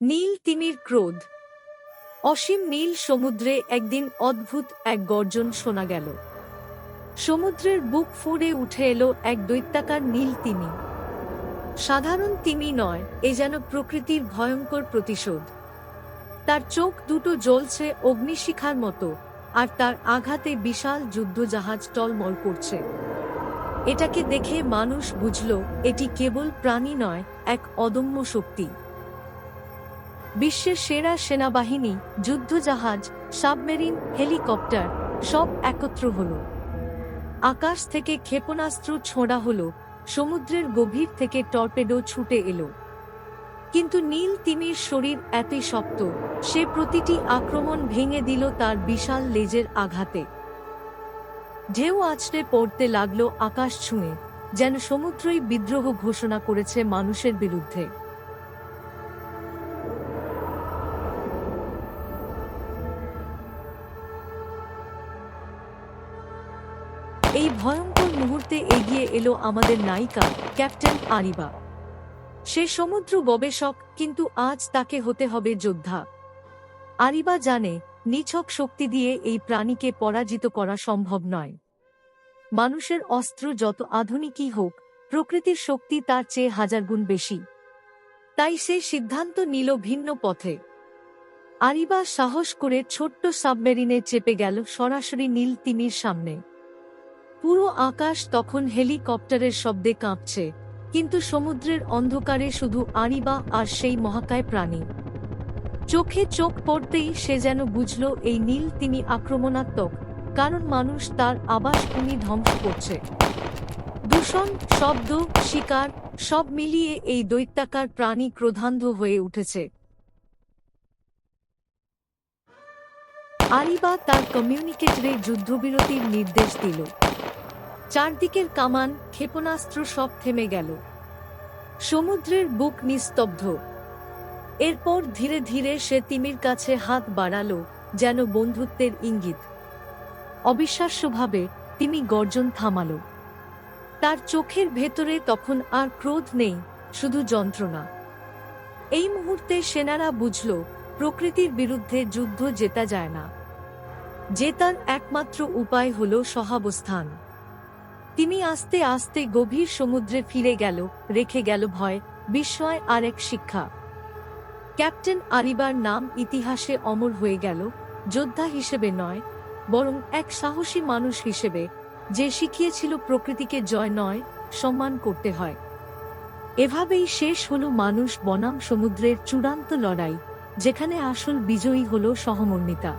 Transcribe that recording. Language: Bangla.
নীল তিমির ক্রোধ। অসীম নীল সমুদ্রে একদিন অদ্ভুত এক গর্জন শোনা গেল। সমুদ্রের বুক ফুঁড়ে উঠে এলো এক দৈত্যাকার নীল তিমি। সাধারণ তিমি নয়, এ যেন প্রকৃতির ভয়ঙ্কর প্রতিশোধ। তার চোখ দুটো জ্বলছে অগ্নিশিখার মতো, আর তার আঘাতে বিশাল যুদ্ধজাহাজ টলমল করছে। এটাকে দেখে মানুষ বুঝল, এটি কেবল প্রাণী নয়, এক অদম্য শক্তি। বিশ্বের সেরা সেনাবাহিনী, যুদ্ধজাহাজ, সাবমেরিন, হেলিকপ্টার, সব একত্র হল। আকাশ থেকে ক্ষেপণাস্ত্র ছোঁড়া হল, সমুদ্রের গভীর থেকে টর্পেডো ছুটে এলো। কিন্তু নীল তিমির শরীর এতই শক্ত, সে প্রতিটি আক্রমণ ভেঙে দিল তার বিশাল লেজের আঘাতে। ঢেউ আছড়ে পড়তে লাগল আকাশ ছুঁয়ে, যেন সমুদ্রই বিদ্রোহ ঘোষণা করেছে মানুষের বিরুদ্ধে। এই ভয়ঙ্কর মুহূর্তে এগিয়ে এলো আমাদের নায়িকা, ক্যাপ্টেন আরিবা। সে সমুদ্র গবেষক, কিন্তু আজ তাকে হতে হবে যোদ্ধা। আরিবা জানে, নিছক শক্তি দিয়ে এই প্রাণীকে পরাজিত করা সম্ভব নয়। মানুষের অস্ত্র যত আধুনিকই হোক, প্রকৃতির শক্তি তার চেয়ে হাজার গুণ বেশি। তাই সে সিদ্ধান্ত নিল ভিন্ন পথে। আরিবা সাহস করে ছোট্ট সাবমেরিনে চেপে গেল সরাসরি নীল তিমির সামনে। পুরো আকাশ তখন হেলিকপ্টারের শব্দে কাঁপছে, কিন্তু সমুদ্রের অন্ধকারে শুধু আরিবা আর সেই মহাকায় প্রাণী। চোখে চোখ পড়তেই সে যেন বুঝল এই নীল তিনি আক্রমণাত্মক, কারণ মানুষ তার আবাসভূমি ধ্বংস করছে। দূষণ, শব্দ, শিকার, সব মিলিয়ে এই দৈত্যাকার প্রাণী ক্রোধান্ধ হয়ে উঠেছে। আরিবা তার কমিউনিকেটরে যুদ্ধবিরতির নির্দেশ দিল। চারদিকের কামান ক্ষেপণাস্ত্র সব থেমে গেল। সমুদ্রের বুক নিস্তব্ধ। এরপর ধীরে ধীরে সে তিমির কাছে হাত বাড়াল, যেন বন্ধুত্বের ইঙ্গিত। অবিশ্বাস্যভাবে তিমি গর্জন থামাল। তার চোখের ভেতরে তখন আর ক্রোধ নেই, শুধু যন্ত্রণা। এই মুহূর্তে সেনারা বুঝল, প্রকৃতির বিরুদ্ধে যুদ্ধ জেতা যায় না। জেতার একমাত্র উপায় হল সহাবস্থান। তিনি আস্তে আস্তে গভীর সমুদ্রে ফিরে গেল, রেখে গেল ভয়, বিস্ময় আর এক শিক্ষা। ক্যাপ্টেন আরিবার নাম ইতিহাসে অমর হয়ে গেল, যোদ্ধা হিসেবে নয়, বরং এক সাহসী মানুষ হিসেবে, যে শিখিয়েছিল প্রকৃতিকে জয় নয়, সম্মান করতে হয়। এভাবেই শেষ হল মানুষ বনাম সমুদ্রের চূড়ান্ত লড়াই, যেখানে আসল বিজয়ী হল সহমর্মিতা।